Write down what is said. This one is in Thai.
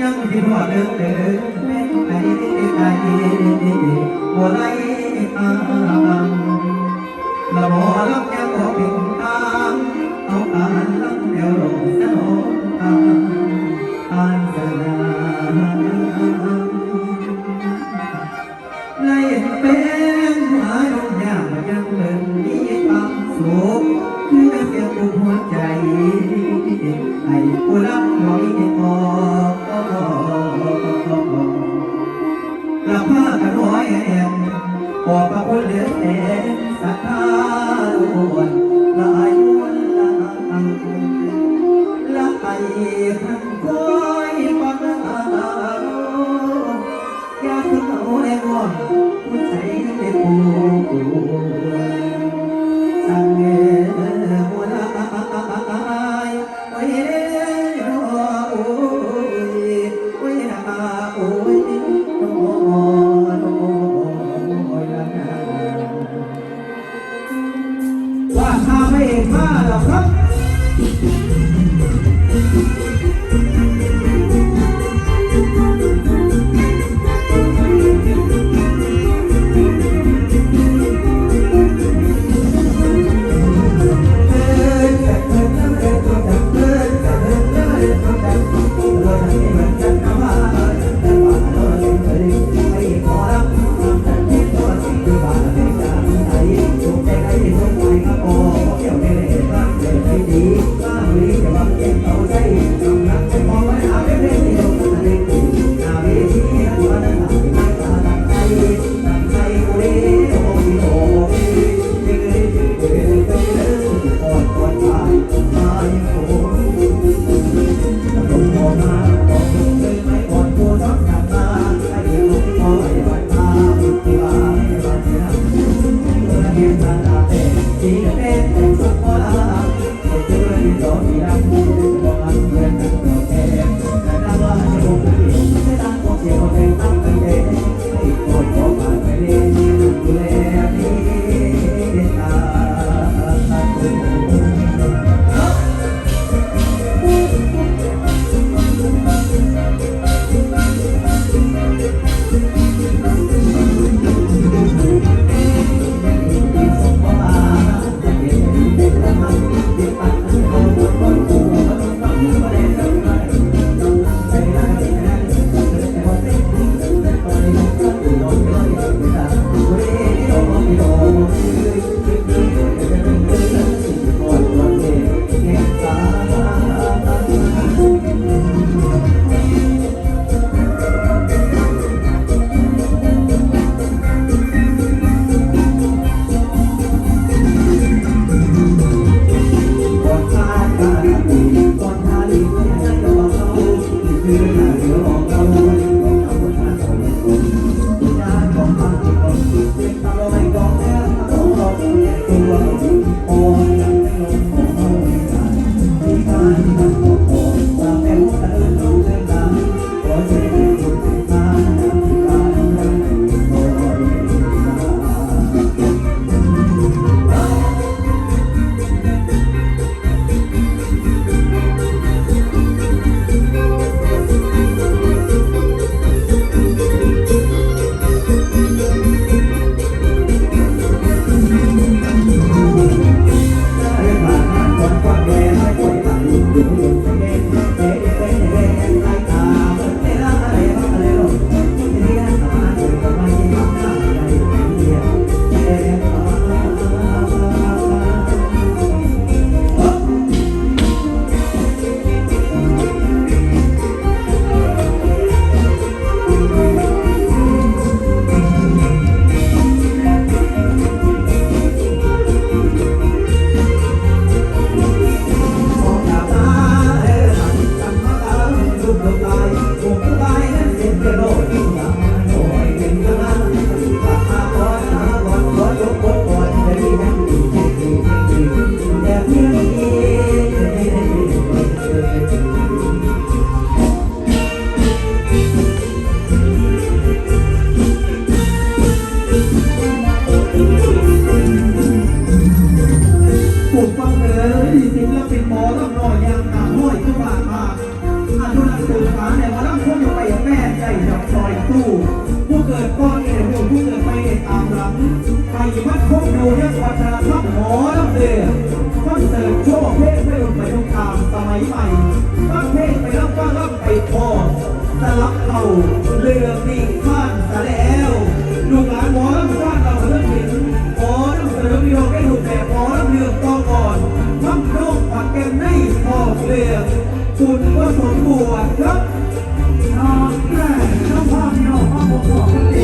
ยังคิดว่าเดิมเดินไปไปบ่ได้ามละบ่ลับยังบ่เป็น เป็นสุด ศิลปินหมอต้องรอยยังตาห้อยทุกบาทมาอาทุนักสื่ารในวันรับคนอยู่ไปแม่ใจจับซอยตู้ผู้เกิดก้อนเอ็นผู้เกิดไปในตามหลังไปวัดพบดูยังวัฒนะรรมหมอรับเดือคอนเสิร์ตโชว์เพลงไม่ลไปตรงตามสมัยใหม่ตั้งเพลงไปรับก็รับไปพอจะรับเข่าเรือปีกข้านแต่แล้วลูกหลานหมอรับสร้างเราเรื่อเพลง